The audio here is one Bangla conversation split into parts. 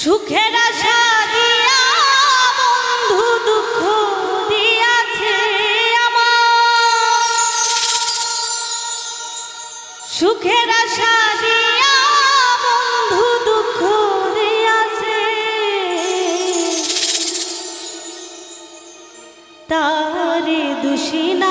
সুখের আশা দিয়া বন্ধু দুঃখ দিয়াছে সুখের আশা দিয়া বন্ধু দুঃখ দিয়াছে। তারে দুষিনা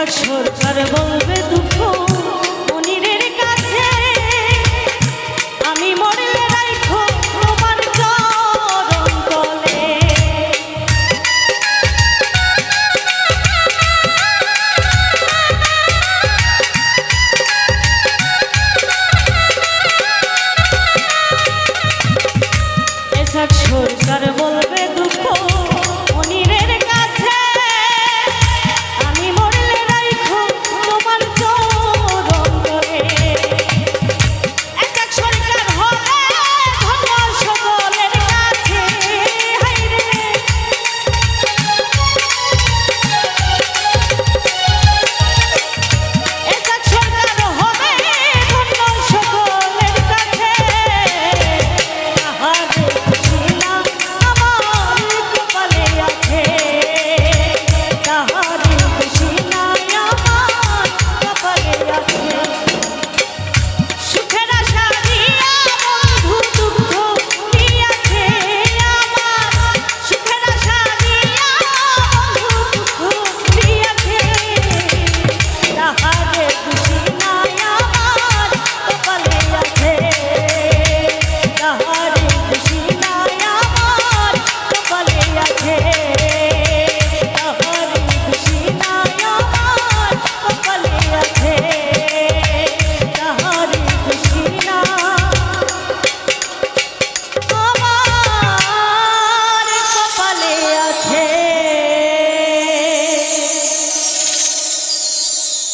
আর সরকার বলবে দুঃখ আমি মরলে রাখো তোমার চরণ সরকার বল